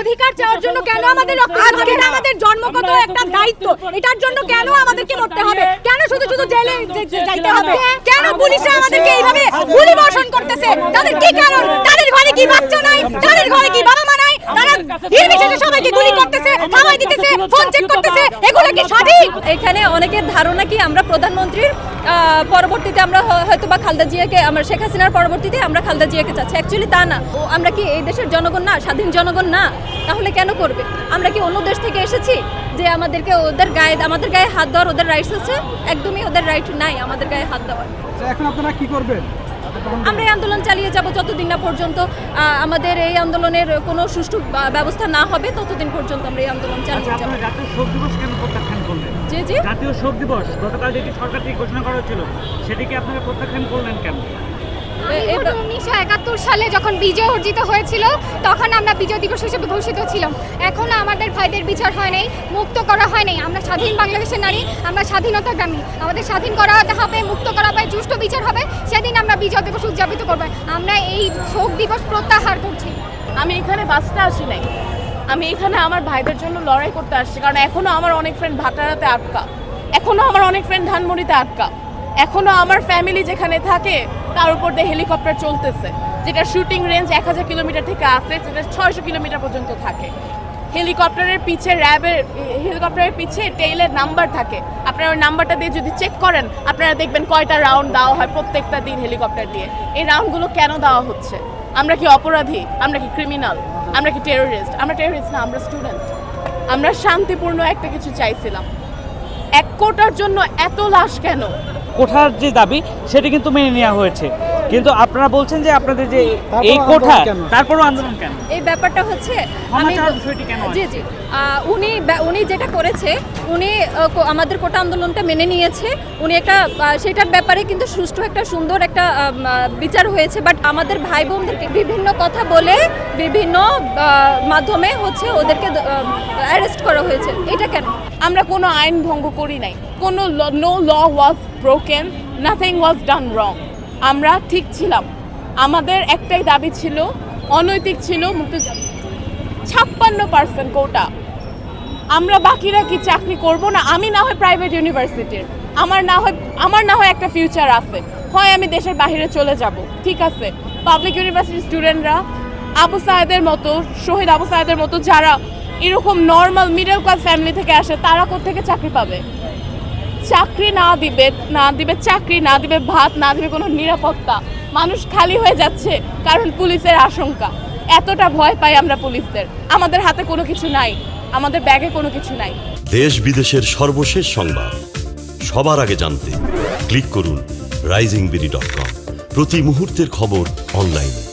অধিকার চাওয়ার জন্য কেন আমাদের আজকে আমাদের জন্মগত একটা দায়িত্ব এটার জন্য কেন আমাদেরকে মরতে হবে? কেন শুধু শুধু জেলে যাইতে হবে? কেন পুলিশরা আমাদেরকে এইভাবে গুলি বর্ষণ করতেছে? তাদের কি কারণ তাদের ঘরে কি বাচ্চা নাই তাদের ঘরে কি বাবা মা নাই তারা নির্বিশেষে সবাইকে গুলি করতেছে থামাই দিতেছে ফোন চেক করতেছে এগুলো কি সঠিক এখানে অনেকের ধারণা কি আমরা প্রধানমন্ত্রীর আহ, পরবর্তীতে আমরা হয়তো বা খালদা জিয়াকে আমরা শেখ হাসিনার পরবর্তীতে আমরা খালদা জিয়াকে চাচ্ছি। অ্যাকচুয়ালি তা না। ও আমরা কি এই দেশের জনগণ না? স্বাধীন জনগণ না? তাহলে কেন করবে? আমরা কি অন্য দেশ থেকে এসেছি যে আমাদেরকে ওদের গায়ে আমাদের গায়ে হাত দেওয়ার ওদের রাইটস আছে? একদমই ওদের রাইট নাই আমাদের গায়ে হাত দেওয়ার। আচ্ছা, এখন আপনারা কি করবেন? আমরা এই আন্দোলন চালিয়ে যাব যতদিন না পর্যন্ত আমাদের এই আন্দোলনের কোনো সুষ্ঠু ব্যবস্থা না হবে ততদিন পর্যন্ত আমরা এই আন্দোলন আচ্ছা চালিয়ে যাব জাতীয় শোক দিবস কেন প্রত্যাখ্যান করলেন? জি জি। জাতীয় শোক দিবস গতকাল যেটি সরকার থেকে ঘোষণা করা হয়েছিল সেটিকে আপনারা প্রত্যাখ্যান করলেন কেন? এ- উনিশশো একাত্তর সালে যখন বিজয় অর্জিত হয়েছিল তখন আমরা বিজয় দিবস হিসেবে ঘোষিত ছিলাম। এখনও আমাদের ভাইদের বিচার হয় নাই মুক্ত করা হয় নাই। আমরা স্বাধীন বাংলাদেশের নারী আমরা স্বাধীনতাগ্রামী আমাদের স্বাধীন করা হবে মুক্ত করা হবে সুষ্ঠু বিচার হবে। সেদিন আমরা বিজয় দিবস উদযাপিত করব। আমরা এই শোক দিবস প্রত্যাহার করছি। আমি এখানে বাঁচতে আসি নাই। আমি এখানে আমার ভাইদের জন্য লড়াই করতে আসছি কারণ এখনও আমার অনেক ফ্রেন্ড ভাটারাতে আটকা। এখনও আমার অনেক ফ্রেন্ড ধানমন্ডিতে আটকা। এখনও আমার ফ্যামিলি যেখানে থাকে, তার উপর দিয়ে হেলিকপ্টার চলতেছে। যেটা শুটিং রেঞ্জ এক হাজার কিলোমিটার থেকে আসে যেটা ছয়শো কিলোমিটার পর্যন্ত থাকে। হেলিকপ্টারের পিছে র্যাবের হেলিকপ্টারের পিছে টেইলের নাম্বার থাকে। আপনারা ওই নাম্বারটা দিয়ে যদি চেক করেন, আপনারা দেখবেন কয়টা রাউন্ড দেওয়া হয় প্রত্যেকটা দিন হেলিকপ্টার দিয়ে। এই রাউন্ডগুলো কেন দেওয়া হচ্ছে? আমরা কি অপরাধী? আমরা কি ক্রিমিনাল আমরা কি টেরোরিস্ট আমরা টেরোরিস্ট না, আমরা স্টুডেন্ট আমরা শান্তিপূর্ণ একটা কিছু চাইছিলাম। এক কোটার জন্য এত লাশ কেন? কোঠার যে দাবি সেটি কিন্তু মেনে নেওয়া হয়েছে। কিন্তু আপনারা বলছেন যে আপনাদের যে এই কোঠা তারপরও আন্দোলন কেন? এই ব্যাপারটা হচ্ছে কেন জি জি। উনি উনি যেটা করেছে উনি আমাদের কোটা আন্দোলনটা মেনে নিয়েছে। উনি একটা সেটার ব্যাপারে কিন্তু সুষ্ঠু একটা সুন্দর একটা বিচার হয়েছে। বাট আমাদের ভাই বোনদেরকে বিভিন্ন কথা বলে বিভিন্ন মাধ্যমে হচ্ছে ওদেরকে অ্যারেস্ট করা হয়েছে। এটা কেন? আমরা কোনো আইন ভঙ্গ করি নাই। কোনো no law was broken nothing was done wrong আমরা ঠিক ছিলাম। আমাদের একটাই দাবি ছিল, অনৈতিক ছিল মুক্তি ছাপ্পান্ন পার্সেন্ট কোটা। আমরা বাকিরা কি চাকরি করব না? আমি না হয় প্রাইভেট ইউনিভার্সিটির আমার না হয় আমার না হয় একটা ফিউচার আছে। হয় আমি দেশের বাইরে চলে যাব। ঠিক আছে? পাবলিক ইউনিভার্সিটির স্টুডেন্টরা আবু সাহেদের মতো, শহীদ আবু সাহেদের মতো, যারা এরকম নর্মাল মিডল ক্লাস ফ্যামিলি থেকে আসে, তারা কোথেকে চাকরি পাবে? চাকরি না দিবে না দিবে চাকরি, না দিবে ভাত, না দিবে কোনো নিরাপত্তা। মানুষ খালি হয়ে যাচ্ছে কারণ পুলিশের আশঙ্কা। এতটা ভয় পাই আমরা পুলিশদের। আমাদের হাতে কোনো কিছু নাই, আমাদের ব্যাগে কোনো কিছু নাই। দেশ বিদেশের সর্বশেষ সংবাদ। সবার আগে জানতে ক্লিক করুন রাইজিং বিডি ডট কম। প্রতি মুহূর্তের খবর অনলাইনে।